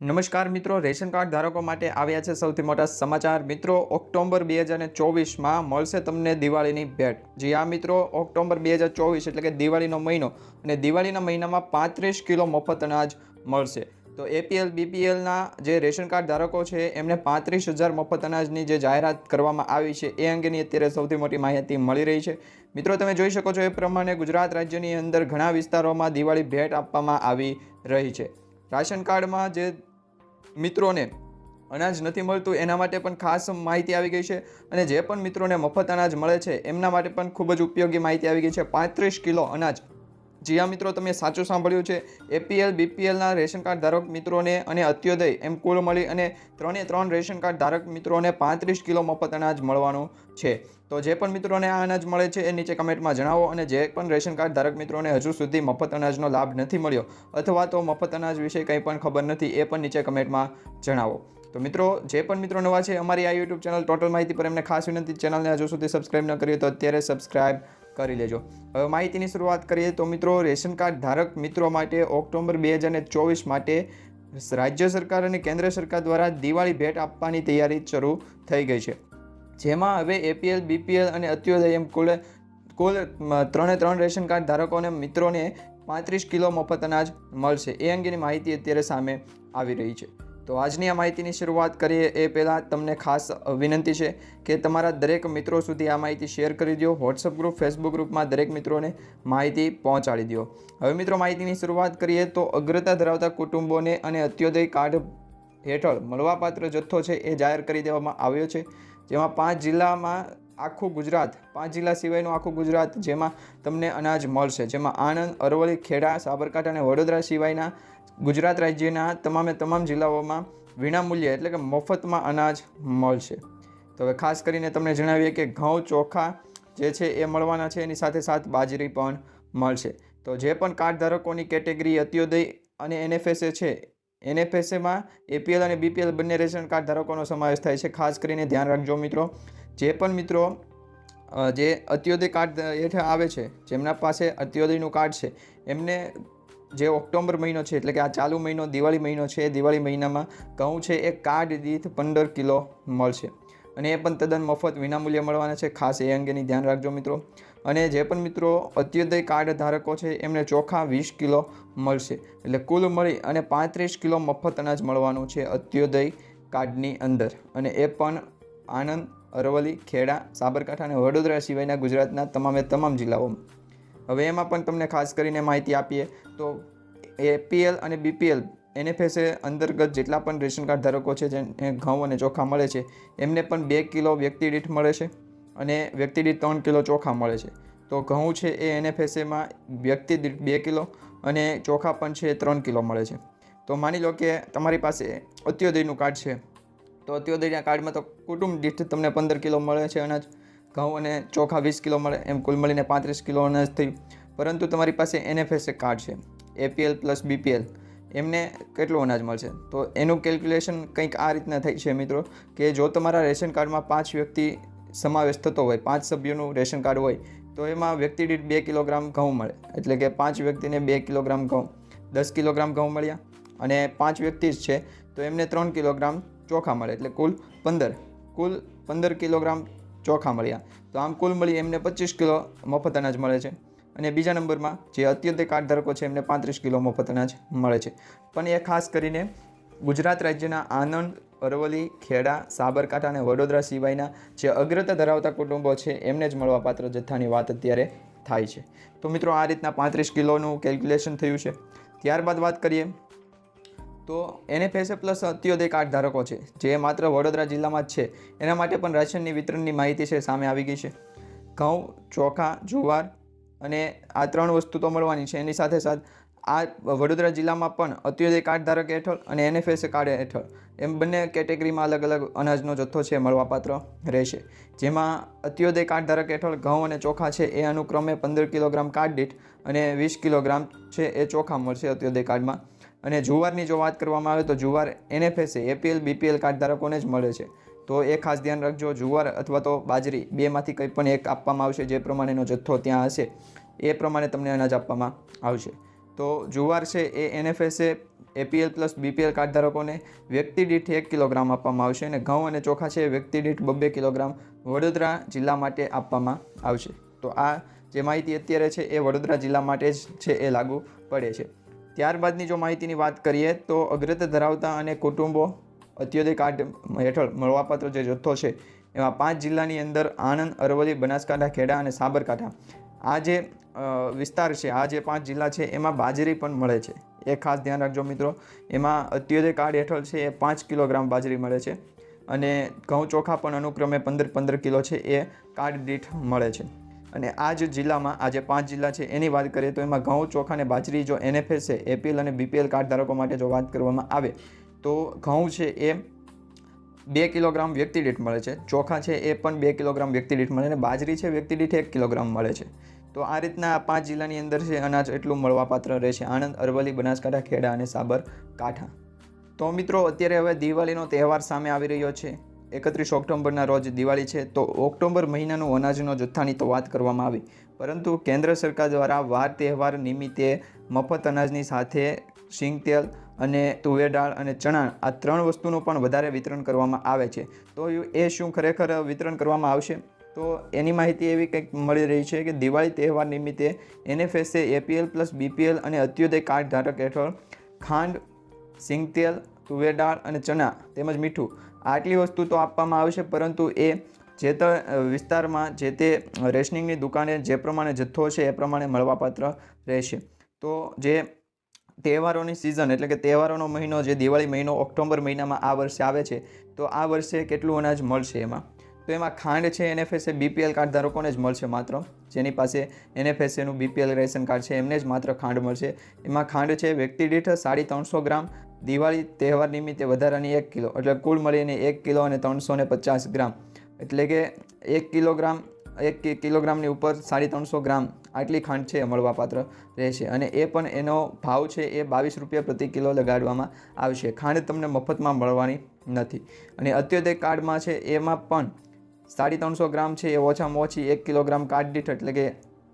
નમસ્કાર મિત્રો, ration card ધારકો માટે આવ્યા છે સૌથી મોટા સમાચાર. મિત્રો, ઓક્ટોબર બે હજાર ચોવીસમાં મળશે તમને દિવાળીની ભેટ. જી આ મિત્રો, ઓક્ટોબર બે હજાર ચોવીસ એટલે કે દિવાળીનો મહિનો અને દિવાળીના મહિનામાં પાંત્રીસ કિલો મફત અનાજ મળશે. તો એપીએલ, બીપીએલના જે રેશન કાર્ડ ધારકો છે, એમને પાંત્રીસ હજાર મફત અનાજની જે જાહેરાત કરવામાં આવી છે, એ અંગેની અત્યારે સૌથી મોટી માહિતી મળી રહી છે. મિત્રો, તમે જોઈ શકો છો એ પ્રમાણે ગુજરાત રાજ્યની અંદર ઘણા વિસ્તારોમાં દિવાળી ભેટ આપવામાં આવી રહી છે. રાશન કાર્ડમાં જે મિત્રોને અનાજ નથી મળતું, એના માટે પણ ખાસ માહિતી આવી ગઈ છે. અને જે પણ મિત્રોને મફત અનાજ મળે છે, એમના માટે પણ ખૂબ જ ઉપયોગી માહિતી આવી ગઈ છે. પાંત્રીસ કિલો અનાજ જી હા મિત્રો, તમે સાચું સાંભળ્યું છે. એપીએલ બીપીએલના રેશન કાર્ડ ધારક મિત્રોને અને અત્યોદય એમ કુલ મળી અને ત્રણે ત્રણ રેશન કાર્ડ ધારક મિત્રોને પાંત્રીસ કિલો મફત અનાજ મળવાનું છે. તો જે પણ મિત્રોને આ અનાજ મળે છે એ નીચે કમેન્ટમાં જણાવો અને જે પણ રેશન કાર્ડ ધારક મિત્રોને હજુ સુધી મફત અનાજનો લાભ નથી મળ્યો અથવા તો મફત અનાજ વિશે કંઈ પણ ખબર નથી એ પણ નીચે કમેન્ટમાં જણાવો. તો મિત્રો, જે પણ મિત્રો નવા છે અમારી આ યુટ્યુબ ચેનલ ટોટલ માહિતી પર એમને ખાસ વિનંતી, ચેનલને હજુ સુધી સબસ્ક્રાઇબ ન કરી તો અત્યારે સબસ્ક્રાઇબ કરી લેજો. હવે માહિતીની શરૂઆત કરીએ તો મિત્રો, રેશન કાર્ડ ધારક મિત્રો માટે ઓક્ટોબર બે હજાર ચોવીસ માટે રાજ્ય સરકાર અને કેન્દ્ર સરકાર દ્વારા દિવાળી ભેટ આપવાની તૈયારી શરૂ થઈ ગઈ છે. જેમાં હવે એપીએલ બીપીએલ અને અત્યોદય એમ કુલ કુલ ત્રણે ત્રણ રેશન કાર્ડ ધારકોને મિત્રોને પાંત્રીસ કિલો મફત અનાજ મળશે. એ અંગેની માહિતી અત્યારે સામે આવી રહી છે. તો આજની આ માહિતીની શરૂઆત કરીએ એ પહેલાં તમને ખાસ વિનંતી છે કે તમારા દરેક મિત્રો સુધી આ માહિતી શેર કરી દો વોટ્સઅપ ગ્રુપ ફેસબુક ગ્રુપમાં દરેક મિત્રોને માહિતી પહોંચાડી દો. હવે મિત્રો માહિતીની શરૂઆત કરીએ તો અગ્રતા ધરાવતા કુટુંબોને અને અત્યોદય કાર્ડ હેઠળ મળવાપાત્ર જથ્થો છે એ જાહેર કરી દેવામાં આવ્યો છે. જેમાં પાંચ જિલ્લામાં આખું ગુજરાત, પાંચ જિલ્લા સિવાયનું આખું ગુજરાત જેમાં તમને અનાજ મળશે. જેમાં આણંદ, અરવલ્લી, ખેડા, સાબરકાંઠા અને વડોદરા સિવાયના ગુજરાત રાજ્યના તમામે તમામ જિલ્લાઓમાં વિનામૂલ્યે એટલે કે મફતમાં અનાજ મળશે. તો હવે ખાસ કરીને તમને જણાવીએ કે ઘઉં ચોખા જે છે એ મળવાના છે, એની સાથે સાથ બાજરી પણ મળશે. તો જે પણ કાર્ડ ધારકોની કેટેગરી અત્યોદય અને એનએફએસએ છે, એનએફએસએમાં એપીએલ અને બીપીએલ બંને રેશન કાર્ડ ધારકોનો સમાવેશ થાય છે. ખાસ કરીને ધ્યાન રાખજો મિત્રો, જે પણ મિત્રો જે અત્યોદય કાર્ડ હેઠળ આવે છે, જેમના પાસે અત્યોદયનું કાર્ડ છે, એમને જે ઓક્ટોબર મહિનો છે, એટલે કે આ ચાલુ મહિનો, દિવાળી મહિનો છે દિવાળી મહિનામાં ઘઉં છે, એ કાર્ડ દીઠ પંદર કિલો મળશે. અને એ પણ તદ્દન મફત વિનામૂલ્યે મળવાના છે, ખાસ એ અંગેની ધ્યાન રાખજો મિત્રો. અને જે પણ મિત્રો અત્યોદય કાર્ડ ધારકો છે, એમને ચોખા વીસ કિલો મળશે. એટલે કુલ મળી અને પાંત્રીસ કિલો મફત અનાજ મળવાનું છે અત્યોદય કાર્ડની અંદર. અને એ પણ આણંદ, અરવલ્લી, ખેડા, સાબરકાંઠા અને વડોદરા સિવાયના ગુજરાતના તમામે તમામ જિલ્લાઓમાં. હવે એમાં પણ તમને ખાસ કરીને માહિતી આપીએ તો એપીએલ અને બીપીએલ, એનએફએસએ અંતર્ગત જેટલા પણ રેશન કાર્ડ ધારકો છે જેને ઘઉં અને ચોખા મળે છે, એમને પણ બે કિલો વ્યક્તિ દીઠ મળે છે અને વ્યક્તિ દીઠ ત્રણ કિલો ચોખા મળે છે. તો ઘઉં છે એ એનએફએસએમાં વ્યક્તિ દીઠ બે કિલો અને ચોખા પણ છે એ ત્રણ કિલો મળે છે. તો માની લો કે તમારી પાસે અત્યોદયનું કાર્ડ છે, તો અત્યોદયના કાર્ડમાં તો કુટુંબ દીઠ તમને પંદર કિલો મળે છે અનાજ ઘઉં અને ચોખા વીસ કિલો મળે, એમ કુલ મળીને પાંત્રીસ કિલો અનાજ થયું પરંતુ તમારી પાસે એનએફએસએ કાર્ડ છે એપીએલ પ્લસ બીપીએલ એમને કેટલું અનાજ મળશે? તો એનું કેલ્ક્યુલેશન કંઈક આ રીતના થઈ છે મિત્રો, કે જો તમારા રેશન કાર્ડમાં પાંચ વ્યક્તિ સમાવેશ થતો હોય, પાંચ સભ્યોનું રેશન કાર્ડ હોય, તો એમાં વ્યક્તિ દીઠ બે કિલોગ્રામ ઘઉં મળે. એટલે કે પાંચ વ્યક્તિને બે કિલોગ્રામ ઘઉં. દસ કિલોગ્રામ ઘઉં મળ્યા અને પાંચ વ્યક્તિ જ છે, તો એમને ત્રણ કિલોગ્રામ ચોખા મળે. એટલે કુલ પંદર. કુલ પંદર કિલોગ્રામ ચોખા મળ્યા. તો આમ કુલ મળી એમને પચીસ કિલો મફત અનાજ મળે છે. અને બીજા નંબરમાં જે અત્યંત કાર્ડ ધારકો છે, એમને પાંત્રીસ કિલો મફત અનાજ મળે છે. પણ એ ખાસ કરીને ગુજરાત રાજ્યના આનંદ, અરવલ્લી, ખેડા, સાબરકાંઠા અને વડોદરા સિવાયના જે અગ્રતા ધરાવતા કુટુંબો છે, એમને જ મળવાપાત્ર જથ્થાની વાત અત્યારે થાય છે. તો મિત્રો, આ રીતના પાંત્રીસ કિલોનું કેલ્ક્યુલેશન થયું છે. ત્યારબાદ વાત કરીએ તો એનએફએસએ પ્લસ અત્યોદય કાર્ડ ધારકો છે, જે માત્ર વડોદરા જિલ્લામાં જ છે. એના માટે પણ રાશનની વિતરણની માહિતી છે, સામે આવી ગઈ છે. ઘઉં, ચોખા, જુવાર અને આ ત્રણ વસ્તુ તો મળવાની છે. એની સાથે સાથ આ વડોદરા જિલ્લામાં પણ અત્યોદય કાર્ડ ધારક હેઠળ અને એનએફએસએ કાર્ડ હેઠળ એમ બંને કેટેગરીમાં અલગ અલગ અનાજનો જથ્થો છે, મળવાપાત્ર રહેશે. જેમાં અત્યોદય કાર્ડ ધારક હેઠળ ઘઉં અને ચોખા છે, એ અનુક્રમે પંદર કિલોગ્રામ કાર્ડ દીઠ અને વીસ કિલોગ્રામ છે, એ ચોખા મળશે અત્યોદય કાર્ડમાં. અને જુવારની જો વાત કરવામાં આવે તો જુવાર એનએફએસએ એપીએલ બીપીએલ કાર્ડ ધારકોને જ મળે છે. તો એ ખાસ ધ્યાન રાખજો, જુવાર અથવા તો બાજરી બેમાંથી કંઈ પણ એક આપવામાં આવશે જે પ્રમાણેનો જથ્થો ત્યાં હશે, એ પ્રમાણે તમને અનાજ આપવામાં આવશે. તો જુવાર છે એ NFSA APL plus BPL card ધારકોને વ્યક્તિ દીઠ એક કિલોગ્રામ આપવામાં આવશે અને ઘઉં અને ચોખા છે વ્યક્તિ દીઠ બબ્બે કિલોગ્રામ વડોદરા જિલ્લા માટે આપવામાં આવશે. તો આ જે માહિતી અત્યારે છે એ વડોદરા જિલ્લા માટે જ છે એ લાગુ પડે છે. ત્યારબાદની જો માહિતીની વાત કરીએ તો અગ્રતા ધરાવતા અને કુટુંબો અત્યોદય કાર્ડ હેઠળ મળવાપાત્ર જે જથ્થો છે, એમાં પાંચ જિલ્લાની અંદર આણંદ, અરવલ્લી, બનાસકાંઠા, ખેડા અને સાબરકાંઠા. આ જે વિસ્તાર છે, આ જે પાંચ જિલ્લા છે, એમાં બાજરી પણ મળે છે. એ ખાસ ધ્યાન રાખજો મિત્રો. એમાં અત્યોદય કાર્ડ હેઠળ છે, એ પાંચ કિલોગ્રામ બાજરી મળે છે અને ઘઉં ચોખા પણ અનુક્રમે પંદર પંદર કિલો છે, એ કાર્ડ દીઠ મળે છે. અને આ જ જિલ્લામાં આજે પાંચ જિલ્લા છે એની વાત કરીએ તો એમાં ઘઉં, ચોખા અને બાજરી, જો એનએફએસ છે એપીએલ અને બીપીએલ કાર્ડ ધારકો માટે જો વાત કરવામાં આવે, તો ઘઉં છે એ બે કિલોગ્રામ વ્યક્તિ દીઠ મળે છે, ચોખા છે એ પણ બે કિલોગ્રામ વ્યક્તિ દીઠ મળે અને બાજરી છે વ્યક્તિ દીઠ એક કિલોગ્રામ મળે છે. તો આ રીતના આ પાંચ જિલ્લાની અંદર છે અનાજ એટલું મળવાપાત્ર રહેશે. આણંદ, અરવલ્લી, બનાસકાંઠા, ખેડા અને સાબરકાંઠા. તો મિત્રો, અત્યારે હવે દિવાળીનો તહેવાર સામે આવી રહ્યો છે. એકત્રીસ ઓક્ટોબરના રોજ દિવાળી છે, તો ઓક્ટોબર મહિનાનું અનાજનો જથ્થાની તો વાત કરવામાં આવી. પરંતુ કેન્દ્ર સરકાર દ્વારા વાર તહેવાર નિમિત્તે મફત અનાજની સાથે સિંગ તેલ અને તુવેર દાળ અને ચણા આ ત્રણ વસ્તુનું પણ વધારે વિતરણ કરવામાં આવે છે. તો એ શું ખરેખર વિતરણ કરવામાં આવશે? તો એની માહિતી એવી કંઈક મળી રહી છે કે દિવાળી તહેવાર નિમિત્તે એનએફએસએ એપીએલ પ્લસ બીપીએલ અને અત્યોદય કાર્ડ ધારક હેઠળ ખાંડ સિંગતેલ તુવેર દાળ અને ચણા તેમજ મીઠું આટલી વસ્તુ તો આપવામાં આવશે, પરંતુ એ જે તે વિસ્તારમાં જે તે રેશનિંગની દુકાને જે પ્રમાણે જથ્થો છે એ પ્રમાણે મળવાપાત્ર રહેશે. તો જે તહેવારોની સિઝન એટલે કે તહેવારોનો મહિનો, જે દિવાળી મહિનો, ઓક્ટોબર મહિનામાં આ વર્ષે આવે છે, તો આ વર્ષે કેટલું અનાજ મળશે એમાં? તો એમાં ખાંડ છે, એનએફએસએ, બીપીએલ કાર્ડ ધારકોને જ મળશે માત્ર. જેની પાસે એનએફએસએનું બીપીએલ રેશન કાર્ડ છે, એમને જ માત્ર ખાંડ મળશે. એમાં ખાંડ છે, વ્યક્તિ દીઠ સાડી ત્રણસો ગ્રામ દિવાળી તહેવાર નિમિત્તે વધારાની એક કિલો, એટલે કુલ મળીને એક કિલો અને ત્રણસો પચાસ ગ્રામ. એટલે કે એક કિલોગ્રામ, એક કિલોગ્રામની ઉપર સાડી ત્રણસો ગ્રામ આટલી ખાંડ છે મળવાપાત્ર રહેશે. અને એ પણ એનો ભાવ છે એ બાવીસ રૂપિયા પ્રતિ કિલો લગાડવામાં આવશે. ખાંડ તમને મફતમાં મળવાની નથી. અને અત્યોદય કાર્ડમાં છે એમાં પણ સાડી ત્રણસો ગ્રામ છે એ ઓછામાં ઓછી એક કિલોગ્રામ કાર્ડ દીઠ, એટલે કે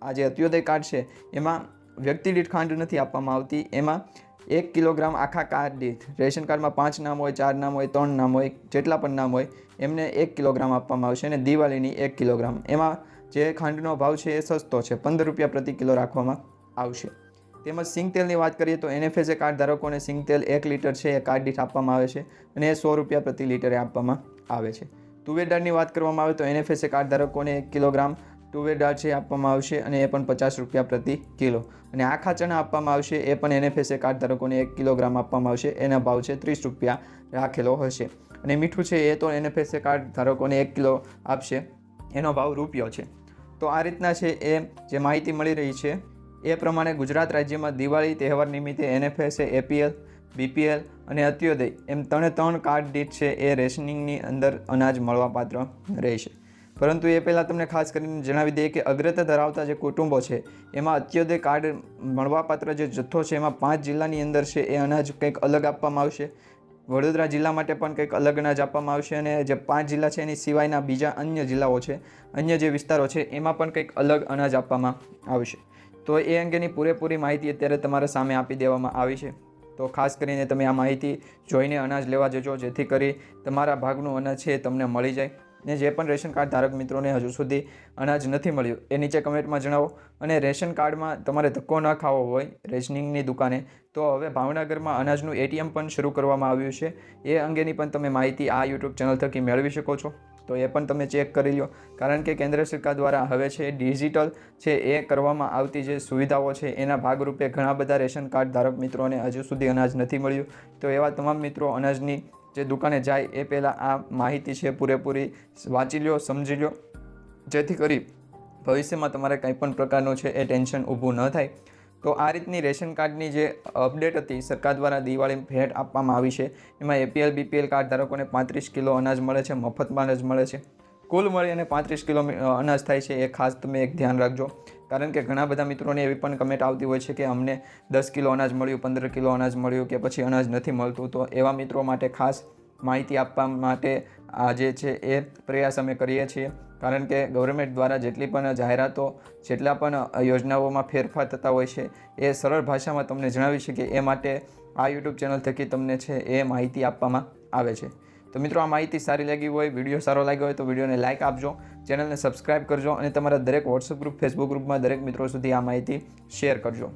આ જે અત્યોદય કાર્ડ છે એમાં વ્યક્તિ દીઠ ખાંડ નથી આપવામાં આવતી. એમાં એક કિલોગ્રામ આખા કાર્ડ દીઠ. રેશન કાર્ડમાં પાંચ નામ હોય, ચાર નામ હોય, ત્રણ નામ હોય, જેટલા પણ નામ હોય, એમને એક કિલોગ્રામ આપવામાં આવશે અને દિવાળીની એક કિલોગ્રામ. એમાં જે ખાંડનો ભાવ છે એ સસ્તો છે, પંદર રૂપિયા પ્રતિ કિલો રાખવામાં આવશે. તેમજ સિંગતેલની વાત કરીએ તો એનએફએસએ કાર્ડ ધારકોને સિંગતેલ એક લીટર છે એ કાર્ડ દીઠ આપવામાં આવે છે અને એ સો રૂપિયા પ્રતિ લીટરે આપવામાં આવે છે. તુવેર દાળની વાત કરવામાં આવે તો એનએફએસએ કાર્ડ ધારકોને એક કિલોગ્રામ તુવેર દાળ છે આપવામાં આવશે અને એ પણ પચાસ રૂપિયા પ્રતિ કિલો. અને આખા ચણા આપવામાં આવશે એ પણ એનએફએસએ કાર્ડ ધારકોને એક કિલોગ્રામ આપવામાં આવશે. એના ભાવ છે ત્રીસ રૂપિયા રાખેલો હશે. અને મીઠું છે એ તો એનએફએસએ કાર્ડ ધારકોને એક કિલો આપશે. એનો ભાવ રૂપિયો છે. તો આ રીતના છે એ જે માહિતી મળી રહી છે, એ પ્રમાણે ગુજરાત રાજ્યમાં દિવાળી તહેવાર નિમિત્તે એનએફએસએ, એપીએલ, બીપીએલ અને અત્યોદય એમ ત્રણે ત્રણ કાર્ડ દીઠ છે એ રેશનિંગની અંદર અનાજ મળવાપાત્ર રહેશે. પરંતુ એ પહેલાં તમને ખાસ કરીને જણાવી દઈએ કે અગ્રતા ધરાવતા જે કુટુંબો છે, એમાં અત્યોદય કાર્ડ મળવાપાત્ર જે જથ્થો છે, એમાં પાંચ જિલ્લાની અંદર છે, એ અનાજ કંઈક અલગ આપવામાં આવશે. વડોદરા જિલ્લા માટે પણ કંઈક અલગ અનાજ આપવામાં આવશે અને જે પાંચ જિલ્લા છે, એની સિવાયના બીજા અન્ય જિલ્લાઓ છે, અન્ય જે વિસ્તારો છે, એમાં પણ કંઈક અલગ અનાજ આપવામાં આવશે. તો એ અંગેની પૂરેપૂરી માહિતી અત્યારે તમારા સામે આપી દેવામાં આવી છે. તો ખાસ કરીને તમે આ માહિતી જોઈને અનાજ લેવા જજો, જેથી કરી તમારા ભાગનું અનાજ છે તમને મળી જાય. ને જે પણ રેશન કાર્ડ ધારક મિત્રોને હજુ સુધી અનાજ નથી મળ્યું, એ નીચે કમેન્ટમાં જણાવો. અને રેશન કાર્ડમાં તમારે ધક્કો ન ખાવો હોય રેશનિંગની દુકાને, તો હવે ભાવનગરમાં અનાજનું એટીએમ પણ શરૂ કરવામાં આવ્યું છે. એ અંગેની પણ તમે માહિતી આ યુટ્યુબ ચેનલ થકી મેળવી શકો છો. તો એ પણ તમે ચેક કરી લો કારણ કે કેન્દ્ર સરકાર દ્વારા હવે છે ડિજિટલ છે એ કરવામાં આવતી જે સુવિધાઓ છે, એના ભાગરૂપે ઘણા બધા રેશન કાર્ડ ધારક મિત્રોને હજુ સુધી અનાજ નથી મળ્યું. તો એવા તમામ મિત્રો અનાજની જે દુકાને જાય એ પહેલાં આ માહિતી છે પૂરેપૂરી, વાંચી લો સમજી લો જેથી કરી ભવિષ્યમાં તમારે કંઈ પણ પ્રકારનું છે એ ટેન્શન ઊભું ન થાય. તો આ રીતની રેશન કાર્ડની જે અપડેટ હતી, સરકાર દ્વારા દિવાળી ભેટ આપવામાં આવી છે, એમાં એપીએલ બીપીએલ કાર્ડ ધારકોને પાંત્રીસ કિલો અનાજ મળે છે, મફતમાં અનાજ મળે છે. કુલ મળી અને પાંત્રીસ કિલો અનાજ થાય છે, એ ખાસ તમે એક ધ્યાન રાખજો. કારણ કે ઘણા બધા મિત્રોને એવી પણ કમેન્ટ આવતી હોય છે કે અમને દસ કિલો અનાજ મળ્યું, પંદર કિલો અનાજ મળ્યું કે પછી અનાજ નથી મળતું. તો એવા મિત્રો માટે ખાસ માહિતી આપવા માટે આ જે છે એ પ્રયાસ અમે કરીએ છીએ. કારણ કે ગવર્મેન્ટ દ્વારા જેટલી પણ જાહેરાતો, જેટલા પણ યોજનાઓમાં ફેરફાર થતા હોય છે, એ સરળ ભાષામાં તમને જણાવી શકીએ. એ માટે આ યુટ્યુબ ચેનલ થકી તમને છે એ માહિતી આપવામાં આવે છે. તો મિત્રો, આ માહિતી સારી લાગી હોય, વીડિયો સારો લાગ્યો હોય તો વિડીયોને લાઇક આપજો ચેનલને સબસ્ક્રાઇબ કરજો અને તમારા દરેક વોટ્સઅપ ગ્રુપ ફેસબુક ગ્રુપમાં દરેક મિત્રો સુધી આ માહિતી શેર કરજો.